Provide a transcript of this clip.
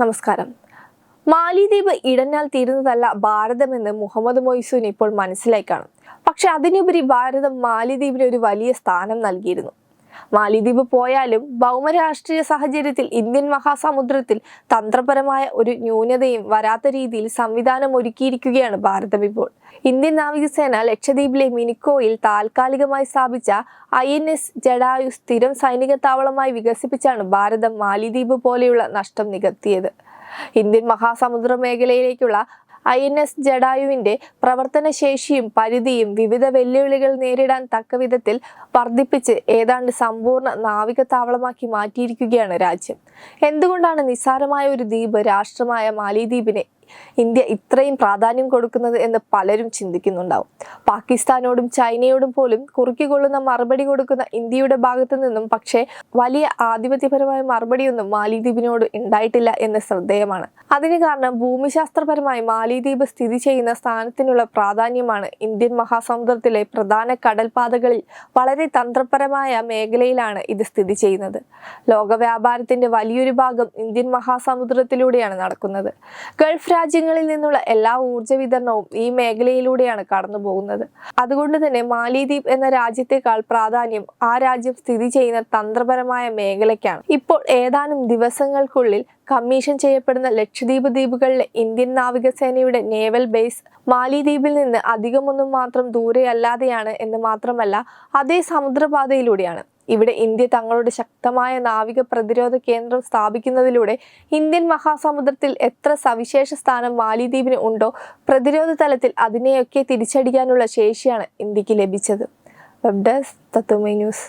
നമസ്കാരം. മാലിദ്വീപ് ഇടഞ്ഞാൽ തീരുന്നതല്ല ഭാരതമെന്ന് മുഹമ്മദ് മൊയ്സൂൻ ഇപ്പോൾ മനസ്സിലായി കാണും. പക്ഷെ അതിനുപരി ഭാരതം മാലിദ്വീപിന് ഒരു വലിയ സ്ഥാനം നൽകിയിരുന്നു. മാലിദ്വീപ് പോയാലും ഭൗമരാഷ്ട്രീയ സാഹചര്യത്തിൽ ഇന്ത്യൻ മഹാസമുദ്രത്തിൽ തന്ത്രപരമായ ഒരു ന്യൂനതയും വരാത്ത രീതിയിൽ സംവിധാനം ഒരുക്കിയിരിക്കുകയാണ് ഭാരതം ഇപ്പോൾ. ഇന്ത്യൻ നാവികസേന ലക്ഷദ്വീപിലെ മിനിക്കോയിൽ താൽക്കാലികമായി സ്ഥാപിച്ച ഐ എൻ എസ് ജഡായു സ്ഥിരം സൈനിക താവളമായി വികസിപ്പിച്ചാണ് ഭാരതം മാലിദ്വീപ് പോലെയുള്ള നഷ്ടം നികത്തിയത്. ഇന്ത്യൻ മഹാസമുദ്ര മേഖലയിലേക്കുള്ള ഐ എൻ എസ് ജഡായുവിന്റെ പ്രവർത്തനശേഷിയും പരിധിയും വിവിധ വെല്ലുവിളികൾ നേരിടാൻ തക്ക വിധത്തിൽ വർദ്ധിപ്പിച്ച് ഏതാണ്ട് സമ്പൂർണ നാവിക താവളമാക്കി മാറ്റിയിരിക്കുകയാണ് രാജ്യം. എന്തുകൊണ്ടാണ് നിസ്സാരമായ ഒരു ദ്വീപ് രാഷ്ട്രമായ മാലിദ്വീപിനെ ഇന്ത്യ ഇത്രയും പ്രാധാന്യം കൊടുക്കുന്നത് എന്ന് പലരും ചിന്തിക്കുന്നുണ്ടാവും. പാകിസ്ഥാനോടും ചൈനയോടും പോലും കുറുക്കിക്കൊള്ളുന്ന മറുപടി കൊടുക്കുന്ന ഇന്ത്യയുടെ ഭാഗത്തു നിന്നും പക്ഷേ വലിയ ആധിപത്യപരമായ മറുപടിയൊന്നും മാലിദ്വീപിനോട് ഉണ്ടായിട്ടില്ല എന്ന് ശ്രദ്ധേയമാണ്. അതിന് കാരണം ഭൂമിശാസ്ത്രപരമായി മാലിദ്വീപ് സ്ഥിതി ചെയ്യുന്ന സ്ഥാനത്തിനുള്ള പ്രാധാന്യമാണ് ഇന്ത്യൻ മഹാസമുദ്രത്തിലെ പ്രധാന കടൽപാതകളിൽ വളരെ തന്ത്രപരമായ മേഖലയിലാണ് ഇത് സ്ഥിതി ചെയ്യുന്നത്. ലോക വ്യാപാരത്തിന്റെ വലിയൊരു ഭാഗം ഇന്ത്യൻ മഹാസമുദ്രത്തിലൂടെയാണ് നടക്കുന്നത്. ഗൾഫ് രാജ്യങ്ങളിൽ നിന്നുള്ള എല്ലാ ഊർജ വിതരണവും ഈ മേഖലയിലൂടെയാണ് കടന്നു പോകുന്നത്. അതുകൊണ്ട് തന്നെ മാലിദ്വീപ് എന്ന രാജ്യത്തെക്കാൾ പ്രാധാന്യം ആ രാജ്യം സ്ഥിതി ചെയ്യുന്ന തന്ത്രപരമായ മേഖലയ്ക്കാണ്. ഇപ്പോൾ ഏതാനും ദിവസങ്ങൾക്കുള്ളിൽ കമ്മീഷൻ ചെയ്യപ്പെടുന്ന ലക്ഷദ്വീപ് ദ്വീപുകളിലെ ഇന്ത്യൻ നാവികസേനയുടെ നേവൽ ബേസ് മാലിദ്വീപിൽ നിന്ന് അധികമൊന്നും മാത്രം ദൂരെയല്ലാതെയാണ് എന്ന് മാത്രമല്ല അതേ സമുദ്രപാതയിലൂടെയാണ്. ഇവിടെ ഇന്ത്യ തങ്ങളുടെ ശക്തമായ നാവിക പ്രതിരോധ കേന്ദ്രം സ്ഥാപിക്കുന്നതിലൂടെ ഇന്ത്യൻ മഹാസമുദ്രത്തിൽ എത്ര സവിശേഷ സ്ഥാനം മാലിദ്വീപിന് ഉണ്ടോ പ്രതിരോധ തലത്തിൽ അതിനെയൊക്കെ തിരിച്ചടിക്കാനുള്ള ശേഷിയാണ് ഇന്ത്യയ്ക്ക് ലഭിച്ചത്. വെബ് ഡെസ്ക് തത്തുമൈ ന്യൂസ്